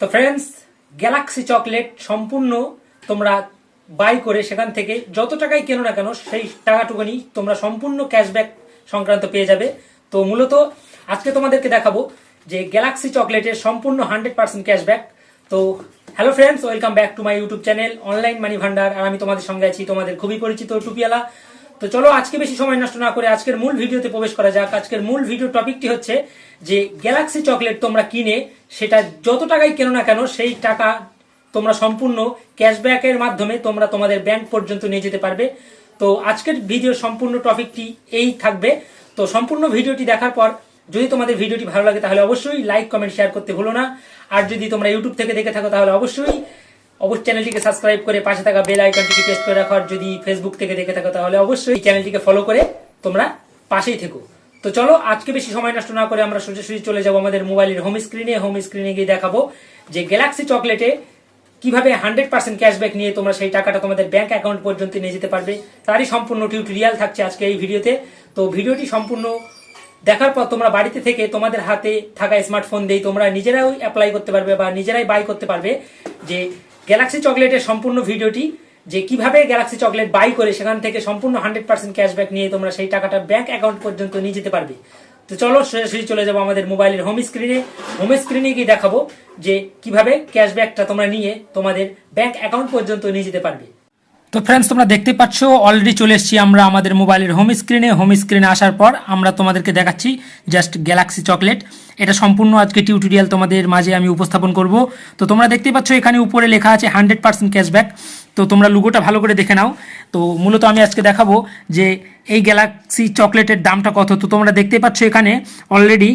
তো friends Galaxy chocolate সম্পূর্ণ তোমরা বাই করে সেখান থেকে যত টাকাই কেনো না কেন, সেই টাকাটুকুনি তোমরা সম্পূর্ণ ক্যাশব্যাক সংক্রান্ত পেয়ে যাবে। তো মূলত আজকে তোমাদেরকে দেখাবো যে গ্যালাক্সি চকলেটের সম্পূর্ণ হান্ড্রেড পার্সেন্ট ক্যাশব্যাক তো hello friends welcome back to my YouTube channel online money ভান্ডার আর আমি তোমাদের সঙ্গে আছি তোমাদের খুবই পরিচিত টুপিয়ালা তো চলো আজকে বেশি সময় নষ্ট না করে আজকের মূল ভিডিওতে প্রবেশ করা যাক। আজকের মূল ভিডিও টপিকটি হচ্ছে যে গ্যালাক্সি চকলেট তোমরা কিনে সেটা যত টাকাই কেনো না কেন, সেই টাকা তোমরা সম্পূর্ণ ক্যাশব্যাকের মাধ্যমে তোমরা তোমাদের ব্যাংক পর্যন্ত নিয়ে যেতে পারবে। তো আজকের ভিডিওর সম্পূর্ণ টপিকটি এই থাকবে। তো সম্পূর্ণ ভিডিওটি দেখার পর যদি তোমাদের ভিডিওটি ভালো লাগে তাহলে অবশ্যই লাইক কমেন্ট শেয়ার করতে ভুলো না। আর যদি তোমরা ইউটিউব থেকে দেখে থাকো তাহলে অবশ্যই অবশ্যই চ্যানেলটিকে সাবস্ক্রাইব করে পাশে থাকা বেল আইকনটিকে প্রেস করে রাখো আর যদি ফেসবুক থেকে দেখে থাকো, তাহলে অবশ্যই চ্যানেলটিকে ফলো করে তোমরা পাশেই থেকো। তো চলো, আজকে বেশি সময় নষ্ট না করে আমরা সোজাসুজি চলে যাব আমাদের মোবাইলের হোম স্ক্রিনে হোম স্ক্রিনে গিয়ে দেখাবো যে গ্যালাক্সি চকলেটে কীভাবে হান্ড্রেড পার্সেন্ট ক্যাশব্যাক নিয়ে তোমরা সেই টাকাটা তোমাদের ব্যাংক অ্যাকাউন্ট পর্যন্ত নিয়ে যেতে পারবে। তারই সম্পূর্ণ টিউটোরিয়াল থাকছে আজকে এই ভিডিওতে। তো ভিডিওটি সম্পূর্ণ দেখার পর তোমরা বাড়িতে থেকে তোমাদের হাতে থাকা স্মার্টফোন দিয়ে তোমরা নিজেরাও অ্যাপ্লাই করতে পারবে বা নিজেরাই বাই করতে পারবে যে গ্যালাক্সি চকলেটের সম্পূর্ণ ভিডিওটি, যে কীভাবে গ্যালাক্সি চকলেট বাই করে সেখান থেকে সম্পূর্ণ হান্ড্রেড পার্সেন্ট ক্যাশব্যাক নিয়ে তোমরা সেই টাকাটা ব্যাঙ্ক অ্যাকাউন্ট পর্যন্ত নিয়ে যেতে পারবে। তো চলো সরাসরি চলে যাব আমাদের মোবাইলের হোম স্ক্রিনে হোম স্ক্রিনে গিয়ে দেখাবো যে কীভাবে ক্যাশব্যাকটা তোমরা নিয়ে তোমাদের ব্যাঙ্ক অ্যাকাউন্ট পর্যন্ত নিয়ে যেতে পারবে। তো ফ্রেন্ডস তোমরা দেখতে পাচ্ছ অলরেডি চলে এসেছি আমরা আমাদের মোবাইলের হোম স্ক্রিনে হোম স্ক্রিনে আসার পর আমরা তোমাদেরকে দেখাচ্ছি জাস্ট গ্যালাক্সি চকলেট এটা সম্পূর্ণ আজকে টিউটোরিয়াল তোমাদের মাঝে আমি উপস্থাপন করব। তো তোমরা দেখতে পাচ্ছ, এখানে উপরে লেখা আছে হান্ড্রেড পার্সেন্ট ক্যাশব্যাক তো তোমরা লুগোটা ভালো করে দেখে নাও। তো মূলত আমি আজকে দেখাবো যে এই গ্যালাক্সি চকলেটের দামটা কত। তো তোমরা দেখতে পাচ্ছ এখানে অলরেডি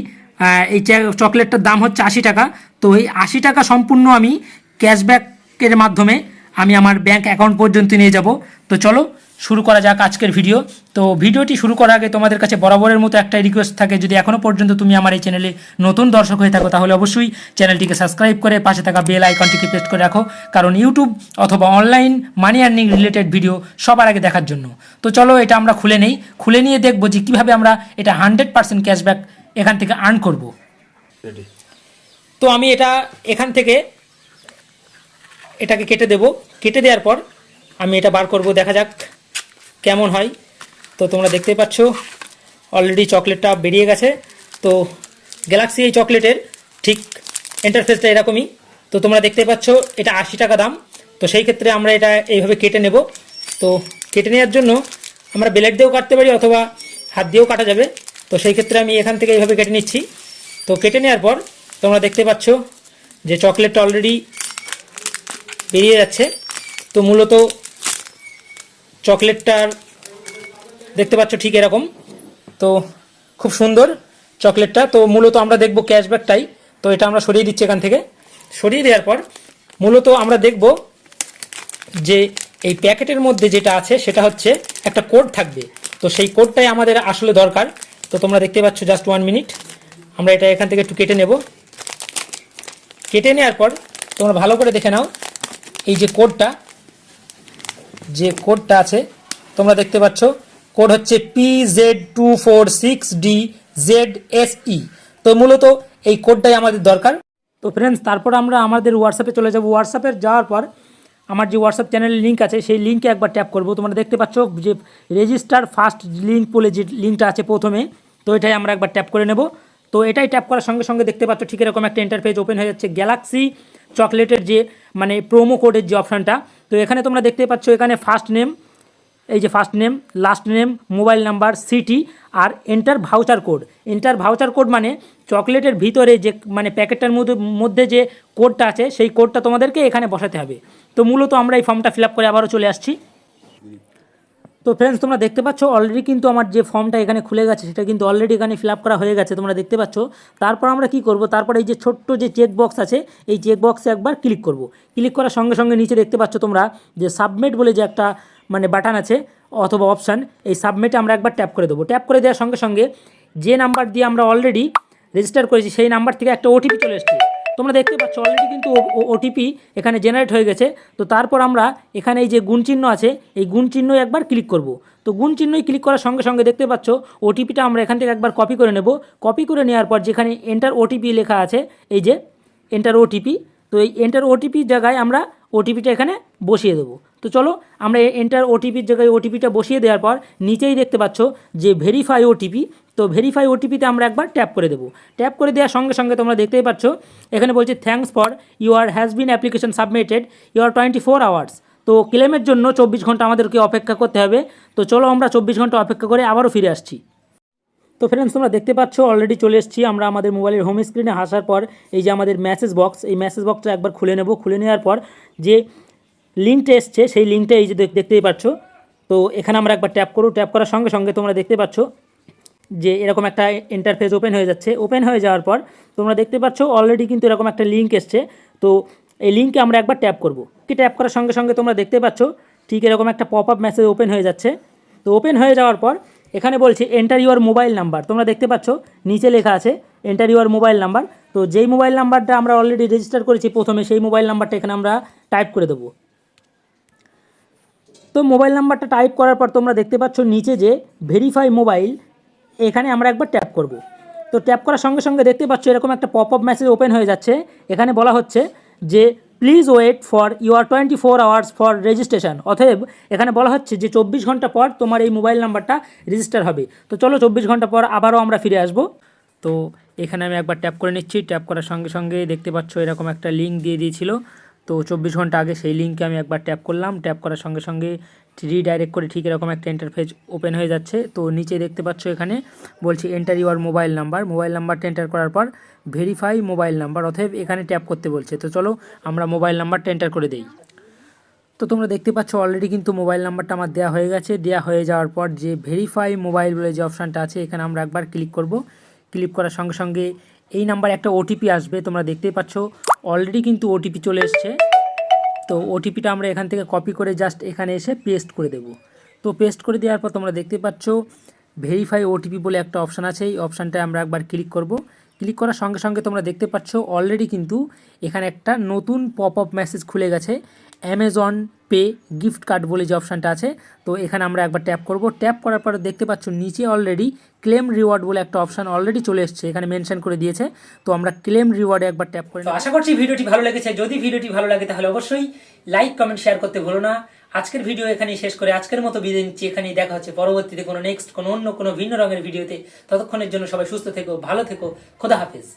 এই চকলেটটার দাম হচ্ছে আশি টাকা। তো এই আশি টাকা সম্পূর্ণ আমি ক্যাশব্যাকের মাধ্যমে আমি আমার ব্যাংক অ্যাকাউন্ট পর্যন্ত নিয়ে যাব। তো চলো শুরু করা যাক আজকের ভিডিও তো ভিডিওটি শুরু করার আগে তোমাদের কাছে বরাবরের মতো একটা রিকোয়েস্ট থাকে যদি এখনও পর্যন্ত তুমি আমার এই চ্যানেলে নতুন দর্শক হয়ে থাকো তাহলে অবশ্যই চ্যানেলটিকে সাবস্ক্রাইব করে পাশে থাকা বেল আইকনটিকে প্রেস করে রাখো। কারণ ইউটিউব অথবা online money earning related video সবার আগে দেখার জন্য। তো চলো এটা আমরা খুলে নেই। খুলে নিয়ে দেখব যে কীভাবে আমরা এটা হান্ড্রেড পার্সেন্ট ক্যাশব্যাক এখান থেকে আর্ন করব। তো আমি এটা এখান থেকে এটাকে কেটে দেব। কেটে দেওয়ার পর আমি এটা বার করব। দেখা যাক কেমন হয়। তো তোমরা দেখতে পাচ্ছ অলরেডি চকলেটটা বেরিয়ে গেছে। তো গ্যালাক্সি এই চকলেটের ঠিক ইন্টারফেসটা এরকমই। তো তোমরা দেখতে পাচ্ছ, এটা আশি টাকা দাম। তো সেই ক্ষেত্রে আমরা এটা এইভাবে কেটে নেব। তো কেটে নেওয়ার জন্য আমরা ব্লেড দিয়েও কাটতে পারি অথবা হাত দিয়েও কাটা যাবে। তো সেই ক্ষেত্রে আমি এখান থেকে এইভাবে কেটে নিচ্ছি। তো কেটে নেওয়ার পর তোমরা দেখতে পাচ্ছ যে চকলেটটা অলরেডি বেরিয়ে যাচ্ছে। তো মূলত চকলেটটার দেখতে পাচ্ছ ঠিক এরকম। তো খুব সুন্দর চকলেটটা। তো মূলত আমরা দেখব ক্যাশব্যাকটাই। তো এটা আমরা সরিয়ে দিচ্ছি এখান থেকে। সরিয়ে দেওয়ার পর মূলত আমরা দেখব যে এই প্যাকেটের মধ্যে যেটা আছে সেটা হচ্ছে একটা কোড থাকবে। তো সেই কোডটাই আমাদের আসলে দরকার। তো তোমরা দেখতে পাচ্ছ জাস্ট ওয়ান মিনিট। আমরা এটা এখান থেকে একটু কেটে নেব। কেটে নেওয়ার পর তোমরা ভালো করে দেখে নাও এই যে কোডটা যে কোডটা আছে, তোমরা দেখতে পাচ্ছ, কোড হচ্ছে P Z two four six D Z S E তো মূলত এই কোডটাই আমাদের দরকার। তো ফ্রেন্ডস তারপর আমরা আমাদের হোয়াটসঅ্যাপে চলে যাব। হোয়াটসঅ্যাপে যাওয়ার পর আমার যে হোয়াটসঅ্যাপ চ্যানেলের লিঙ্ক আছে, সেই লিঙ্কে একবার ট্যাপ করব। তোমরা দেখতে পাচ্ছ যে রেজিস্টার ফার্স্ট লিঙ্ক বলে যে লিঙ্কটা আছে প্রথমে, তো এটাই আমরা একবার ট্যাপ করে নেব। তো এটাই ট্যাপ করার সঙ্গে সঙ্গে দেখতে পাচ্ছ ঠিক এরকম একটা ইন্টারফেস ওপেন হয়ে যাচ্ছে গ্যালাক্সি চকলেটের যে মানে প্রোমো কোডের যে অপশানটা তো এখানে তোমরা দেখতে পাচ্ছ এখানে ফার্স্ট নেম এই যে first name last name mobile number city আর enter voucher code enter voucher code মানে চকলেটের ভিতরে যে মানে প্যাকেটটার মধ্যে মধ্যে যে কোডটা আছে, সেই কোডটা তোমাদেরকে এখানে বসাতে হবে। তো মূলত আমরা এই ফর্মটা ফিল করে আবারও চলে আসছি। তো ফ্রেন্ডস তোমরা দেখতে পাচ্ছ অলরেডি কিন্তু আমার যে ফর্মটা এখানে খুলে গেছে, সেটা কিন্তু অলরেডি এখানে ফিল করা হয়ে গেছে, তোমরা দেখতে পাচ্ছ। তারপর আমরা কি করব? তারপর এই যে ছোট্ট যে চেক বক্স আছে, এই চেক বক্সে একবার ক্লিক করব। ক্লিক করার সঙ্গে সঙ্গে নিচে দেখতে পাচ্ছ তোমরা যে সাবমিট বলে যে একটা মানে বাটন আছে, অথবা অপশান এই সাবমিটে আমরা একবার ট্যাপ করে দেবো। ট্যাপ করে দেওয়ার সঙ্গে সঙ্গে যে নাম্বার দিয়ে আমরা অলরেডি রেজিস্টার করেছি, সেই নাম্বার থেকে একটা ওটিপি চলে এসেছে। তোমরা দেখতে পাচ্ছ অলরেডি কিন্তু ওটিপি এখানে জেনারেট হয়ে গেছে। তো তারপর আমরা এখানে এই যে গুণ চিহ্ন আছে, এই গুণ চিহ্নই একবার ক্লিক করব। তো গুণ চিহ্নই ক্লিক করার সঙ্গে সঙ্গে দেখতে পাচ্ছ ওটিপিটা আমরা এখান থেকে একবার কপি করে নেব। কপি করে নেওয়ার পর যেখানে এন্টার ওটিপি লেখা আছে, এই যে এন্টার ওটিপি তো এই এন্টার ওটিপি জায়গায় আমরা ওটিপিটা এখানে বসিয়ে দেবো। তো চলো, আমরা এন্টার ওটিপির জায়গায় ওটিপিটা বসিয়ে দেওয়ার পর নিচেই দেখতে পাচ্ছ যে ভেরিফাই ওটিপি তো ভেরিফাই ওটিপিতে আমরা একবার ট্যাপ করে দেবো। ট্যাপ করে দেওয়ার সঙ্গে সঙ্গে তোমরা দেখতেই পাচ্ছ, এখানে বলছে thanks for your has been application submitted your twenty four hours তো ক্লেমের জন্য চব্বিশ ঘণ্টা আমাদেরকে অপেক্ষা করতে হবে। তো চলো, আমরা চব্বিশ ঘণ্টা অপেক্ষা করে আবারও ফিরে আসছি। তো ফ্রেন্ডস তোমরা দেখতে পাচ্ছ অলরেডি চলে এসেছি আমরা আমাদের মোবাইলের হোম স্ক্রিনে আসার পর এই যে আমাদের মেসেজ বক্স এই মেসেজ বক্সটা একবার খুলে নেব। খুলে নেওয়ার পর যে লিঙ্কটা এসছে, সেই লিঙ্কটা এই যে দেখ- দেখতেই পাচ্ছ। তো এখানে আমরা একবার ট্যাপ করব ট্যাপ করার সঙ্গে সঙ্গে তোমরা দেখতে পাচ্ছ যে এরকম একটা ইন্টারফেস ওপেন হয়ে যাচ্ছে। ওপেন হয়ে যাওয়ার পর তোমরা দেখতে পাচ্ছ অলরেডি কিন্তু এরকম একটা লিঙ্ক এসছে। তো এই লিঙ্কে আমরা একবার ট্যাপ করব। কি ট্যাপ করার সঙ্গে সঙ্গে তোমরা দেখতে পাচ্ছ ঠিক এরকম একটা পপ আপ মেসেজ ওপেন হয়ে যাচ্ছে। তো ওপেন হয়ে যাওয়ার পর এখানে বলছে এন্টার ইউর মোবাইল নাম্বার তোমরা দেখতে পাচ্ছ নিচে লেখা আছে এন্টার ইউর মোবাইল নাম্বার তো যেই মোবাইল নাম্বারটা আমরা অলরেডি রেজিস্টার করেছি প্রথমে, সেই মোবাইল নাম্বারটা এখানে আমরা টাইপ করে দেবো। তো মোবাইল নাম্বারটা টাইপ করার পর তোমরা দেখতে পাচ্ছ নিচে যে ভেরিফাই মোবাইল, এখানে আমরা একবার ট্যাপ করব। তো ট্যাপ করার সঙ্গে সঙ্গে দেখতে পাচ্ছ এরকম একটা পপ আপ মেসেজ ওপেন হয়ে যাচ্ছে। এখানে বলা হচ্ছে যে, please wait for your twenty four hours for registration. অতএব এখানে বলা হচ্ছে যে, চব্বিশ ঘণ্টা পর তোমার এই মোবাইল নাম্বারটা রেজিস্টার হবে। তো চলো চব্বিশ ঘণ্টা পর আবারও আমরা ফিরে আসব। তো এখানে আমি একবার ট্যাপ করে নিচ্ছি। ট্যাপ করার সঙ্গে সঙ্গে দেখতে পাচ্ছ এরকম একটা লিঙ্ক দিয়ে দিয়েছিল। তো চব্বিশ ঘণ্টা আগে সেই লিঙ্কে আমি একবার ট্যাপ করলাম। ট্যাপ করার সঙ্গে সঙ্গে রিডাইরেক্ট করে ঠিক এরকম একটা ইন্টারফেস ওপেন হয়ে যাচ্ছে। তো নিচে দেখতে পাচ্ছ এখানে বলছি enter your mobile number mobile নাম্বারটা এন্টার করার পর ভেরিফাই মোবাইল নাম্বার অতএব এখানে ট্যাপ করতে বলছে। তো চলো আমরা মোবাইল নাম্বারটা এন্টার করে দেই। তো তোমরা দেখতে পাচ্ছ অলরেডি কিন্তু মোবাইল নাম্বারটা আমার দেওয়া হয়ে গেছে। দেওয়া হয়ে যাওয়ার পর যে ভেরিফাই মোবাইল বলে যে অপশানটা আছে, এখানে আমরা একবার ক্লিক করব। ক্লিক করার সঙ্গে সঙ্গে এই নাম্বারে একটা ওটিপি আসবে, তোমরা দেখতেই পাচ্ছ। অলরেডি কিন্তু ওটিপি চলে এসছে। তো ওটিপিটা আমরা এখান থেকে কপি করে জাস্ট এখানে এসে পেস্ট করে দেব। তো পেস্ট করে দেওয়ার পর তোমরা দেখতে পাচ্ছ ভেরিফাই ওটিপি বলে একটা অপশান আছে। এই অপশানটায় আমরা একবার ক্লিক করব। ক্লিক করার সঙ্গে সঙ্গে তোমরা দেখতে পাচ্ছ অলরেডি কিন্তু এখানে একটা নতুন পপ আপ মেসেজ খুলে গেছে। অ্যামাজন পে গিফট কার্ড বলে যে অপশানটা আছে। তো এখানে আমরা একবার ট্যাপ করব। ট্যাপ করার পর দেখতে পাচ্ছ নিচে অলরেডি ক্লেম রিওয়ার্ড বলে একটা অপশান অলরেডি চলে এসছে। এখানে মেনশন করে দিয়েছে। তো আমরা ক্লেম রিওয়ার্ডে একবার ট্যাপ করে আশা করছি ভিডিওটি ভালো লেগেছে। যদি ভিডিওটি ভালো লাগে তাহলে অবশ্যই লাইক কমেন্ট শেয়ার করতে ভুলো না। আজকের ভিডিও এখানে শেষ করে আজকের মতো বিদায় নিচ্ছি। এখানেই দেখা হচ্ছে পরবর্তীতে কোনো নেক্সট কোনো অন্য, কোনো ভিন্ন রঙের ভিডিওতে। ততক্ষণের জন্য সবাই সুস্থ থেকো, ভালো থেকো। খোদা হাফেজ।